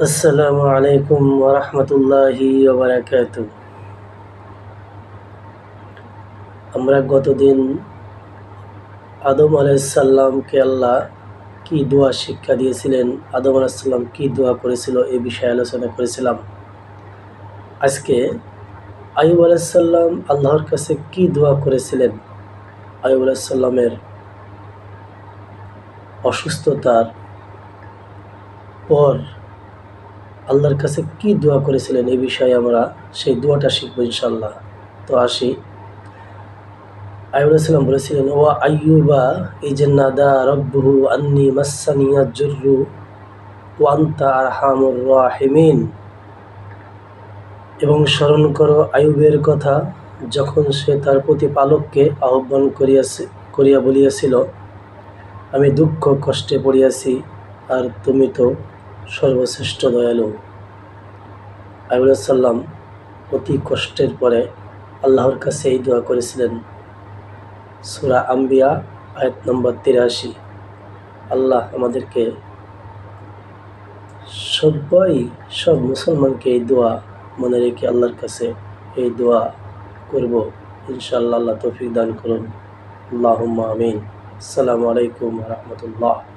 আসসালামু আলাইকুম ওরহমতুল্লাহি আমরা গতদিন আদম আলাইসাল্লামকে আল্লাহ কি দোয়া শিক্ষা দিয়েছিলেন, আদম আলাইসাল্লাম কি দোয়া করেছিল এ বিষয়ে আলোচনা করেছিলাম। আজকে আয়ুব আলাইসাল্লাম আল্লাহর কাছে কি দোয়া করেছিলেন? আয়ুব আলাইসাল্লামের অসুস্থতার পর আল্লাহর কাছে কি দোয়া করেছিলেন এই বিষয়ে আমরা সেই দোয়াটা শিখব ইনশাল্লাহ তো আসি। আইবুলাম বলেছিলেন ও আইয়ুবা নাদা রব্বহু আন্নি মাসানিয়া জুররু ওয়ান্তা আরহামুর রাহিমিন। এবং স্মরণ করো আয়ুবের কথা, যখন সে তার প্রতিপালককে আহ্বান করিয়াছে, করিয়া বলিয়াছিল, আমি দুঃখ কষ্টে পড়িয়াছি, আর তুমি তো সর্বশ্রেষ্ঠ দয়ালু। আইবুল্লাহ অতি কষ্টের পরে আল্লাহর কাছে এই দোয়া করেছিলেন, সুরা আম্বিয়া, আয়াত নম্বর তিরাশি। আল্লাহ আমাদেরকে সবাই সব মুসলমানকে এই দোয়া মনে রেখে আল্লাহর কাছে এই দোয়া করব। ইনশাআল্লাহ আল্লাহ তৌফিক দান করুন। আল্লাহ আমিন। আসসালামু আলাইকুম রহমতুল্লাহ।